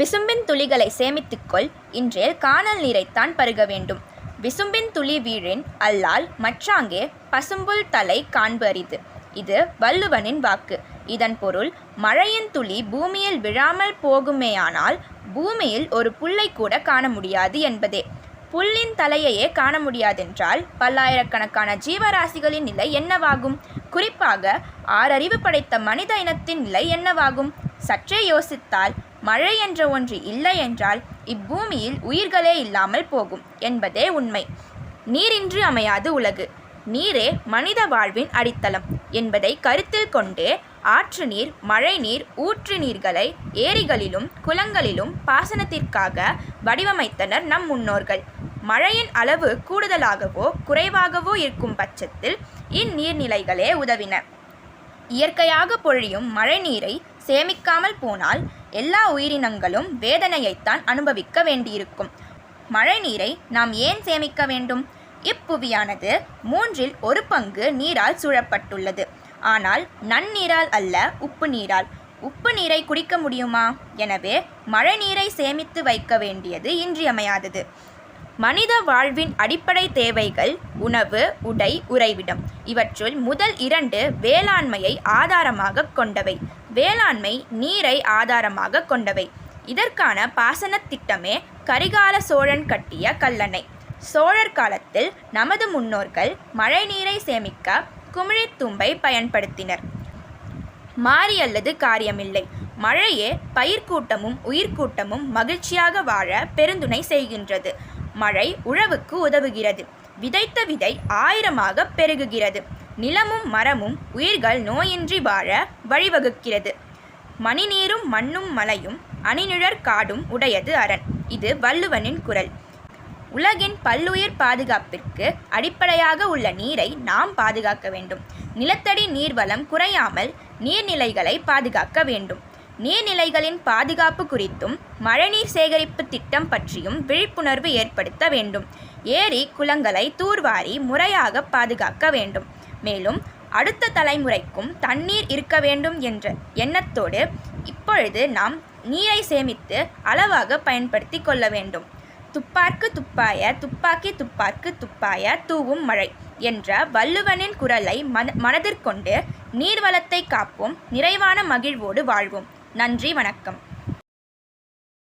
விசும்பின் துளிகளை சேமித்துக்கொள். இன்றேல் காணல் நீரைத்தான் பருக வேண்டும். விசும்பின் துளி வீழின் அல்லால் மற்றாங்கே பசும்புல் தலை காண்பு அரிது. இது வள்ளுவனின் வாக்கு. இதன் பொருள் மழையின் துளி பூமியில் விழாமல் போகுமேயானால் பூமியில் ஒரு புல்லை கூட காண முடியாது என்பதே. புல்லின் தலையையே காண முடியாதென்றால் பல்லாயிரக்கணக்கான ஜீவராசிகளின் நிலை என்னவாகும்? குறிப்பாக ஆறறிவு படைத்த மனித இனத்தின் நிலை என்னவாகும்? சற்றே யோசித்தால் மழை என்ற ஒன்று இல்லை என்றால் இப்பூமியில் உயிர்களே இல்லாமல் போகும் என்பதே உண்மை. நீரின்றி அமையாது உலகு. நீரே மனித வாழ்வின் அடித்தளம் என்பதை கருத்தில் கொண்டு ஆற்று நீர் மழை நீர் ஊற்று நீர்களை ஏரிகளிலும் குளங்களிலும் பாசனத்திற்காக வடிவமைத்தனர் நம் முன்னோர்கள். மழையின் அளவு கூடுதலாகவோ குறைவாகவோ இருக்கும் பட்சத்தில் இந்நீர்நிலைகளே உதவின. இயற்கையாக பொழியும் மழைநீரை சேமிக்காமல் போனால் எல்லா உயிரினங்களும் வேதனையைத்தான் அனுபவிக்க வேண்டியிருக்கும். மழைநீரை நாம் ஏன் சேமிக்க வேண்டும்? இப்புவியானது மூன்றில் ஒரு பங்கு நீரால் சூழப்பட்டுள்ளது. ஆனால் நன்னீரால் அல்ல உப்பு நீரால். உப்பு நீரை குடிக்க முடியுமா? எனவே மழைநீரை சேமித்து வைக்க வேண்டியது இன்றியமையாதது. மனித வாழ்வின் அடிப்படை தேவைகள் உணவு உடை உறைவிடம். இவற்றுள் முதல் இரண்டு வேளாண்மையை ஆதாரமாக கொண்டவை. வேளாண்மை நீரை ஆதாரமாக கொண்டவை. இதற்கான பாசனத் திட்டமே கரிகால சோழன் கட்டிய கல்லணை. சோழர் காலத்தில் நமது முன்னோர்கள் மழைநீரை சேமிக்க குமிழித்தும்பை பயன்படுத்தினர். மாறி அல்லது காரியமில்லை. மழையே பயிர்க்கூட்டமும் உயிர்க்கூட்டமும் மகிழ்ச்சியாக வாழ பெருந்துணை செய்கின்றது. மழை உழவுக்கு உதவுகிறது. விதைத்த விதை ஆயிரமாக பெருகுகிறது. நிலமும் மரமும் உயிர்கள் நோயின்றி வாழ வழிவகுக்கிறது. மணிநீரும் மண்ணும் மலையும் அணிநிழற் காடும் உடையது அரண். இது வள்ளுவனின் குரல். உலகின் பல்லுயிர் பாதுகாப்பிற்கு அடிப்படையாக உள்ள நீரை நாம் பாதுகாக்க வேண்டும். நிலத்தடி நீர்வளம் குறையாமல் நீர்நிலைகளை பாதுகாக்க வேண்டும். நீர்நிலைகளின் பாதுகாப்பு குறித்தும் மழைநீர் சேகரிப்பு திட்டம் பற்றியும் விழிப்புணர்வு ஏற்படுத்த வேண்டும். ஏரி குளங்களை தூர்வாரி முறையாக பாதுகாக்க வேண்டும். மேலும் அடுத்த தலைமுறைக்கும் தண்ணீர் இருக்க வேண்டும் என்ற எண்ணத்தோடு இப்பொழுது நாம் நீரை சேமித்து அளவாக பயன்படுத்தி கொள்ள வேண்டும். துப்பார்க்கு துப்பாய துப்பாக்கி துப்பார்க்கு துப்பாய தூவும் மழை என்ற வள்ளுவனின் குரலை மன மனதிற்கொண்டு நீர்வளத்தை காப்போம். நிறைவான மகிழ்வோடு வாழ்வோம். நன்றி வணக்கம்.